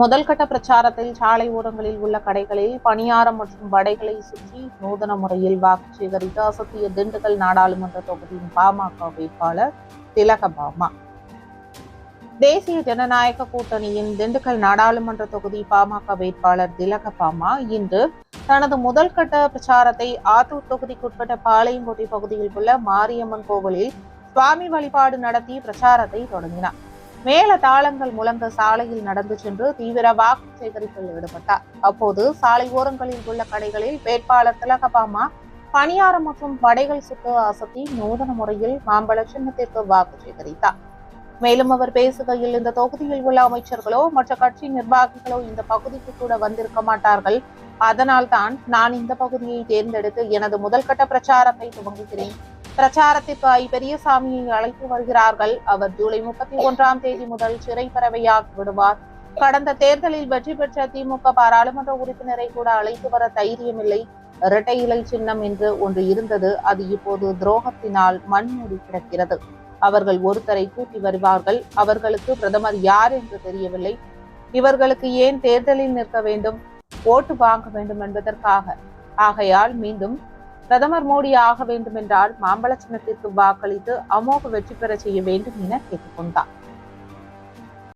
முதல் கட்ட பிரச்சாரத்தில் சாலை ஓரங்களில் உள்ள கடைகளில் பணியாரம் மற்றும் வடைகளை சுற்றி நூதன முறையில் வாக்கு சேகரித்து அசத்திய திண்டுக்கல் நாடாளுமன்ற தொகுதியின் பாமக வேட்பாளர் திலகபாமா. தேசிய ஜனநாயக கூட்டணியின் திண்டுக்கல் நாடாளுமன்ற தொகுதி பாமக வேட்பாளர் திலகபாமா இன்று தனது முதல் கட்ட பிரச்சாரத்தை ஆத்தூர் தொகுதிக்குட்பட்ட பாளையங்கோட்டை பகுதியில் உள்ள மாரியம்மன் கோவிலில் சுவாமி வழிபாடு நடத்தி பிரச்சாரத்தை தொடங்கினார். மேல தாளங்கள் முழங்க சாலையில் நடந்து சென்று தீவிர வாக்கு சேகரிப்பில் ஈடுபட்டார். அப்போது சாலை ஓரங்களில் உள்ள கடைகளில் வேட்பாளர் திலகபாமா பணியாரம் மற்றும் படைகள் சுட்டு அசத்தி நூதன முறையில் மாம்பழ சின்னத்திற்கு வாக்கு சேகரித்தார். மேலும் அவர் பேசுகையில் இந்த தொகுதியில் உள்ள அமைச்சர்களோ மற்ற கட்சி நிர்வாகிகளோ இந்த பகுதிக்கு கூட வந்திருக்க மாட்டார்கள். அதனால் தான் நான் இந்த பகுதியை தேர்ந்தெடுத்து எனது முதல் கட்ட பிரச்சாரத்தை துவங்குகிறேன். பிரச்சாரத்திற்கு பெரியசாமியை அழைத்து வருகிறார்கள். அவர் ஜூலை முப்பத்தி ஒன்றாம் தேதி முதல் சிறை பறவையாக விடுவார். கடந்த தேர்தலில் வெற்றி பெற்ற திமுக பாராளுமன்ற உறுப்பினரை கூட அழைத்து வர தைரியமில்லை. இரட்டை இலை சின்னம் என்று ஒன்று இருந்தது. அது இப்போது துரோகத்தினால் மண்மூடி கிடக்கிறது. அவர்கள் ஒருத்தரை கூட்டி வருவார்கள். அவர்களுக்கு பிரதமர் யார் என்று தெரியவில்லை. இவர்களுக்கு ஏன் தேர்தலில் நிற்க வேண்டும்? ஓட்டு வாங்க வேண்டும் என்பதற்காக. ஆகையால் மீண்டும் பிரதமர் மோடி ஆக வேண்டும் என்றால் மாம்பழ சின்னத்திற்கு வாக்களித்து அமோக வெற்றி பெற செய்ய வேண்டும் என கேட்டுக்கொண்டார்.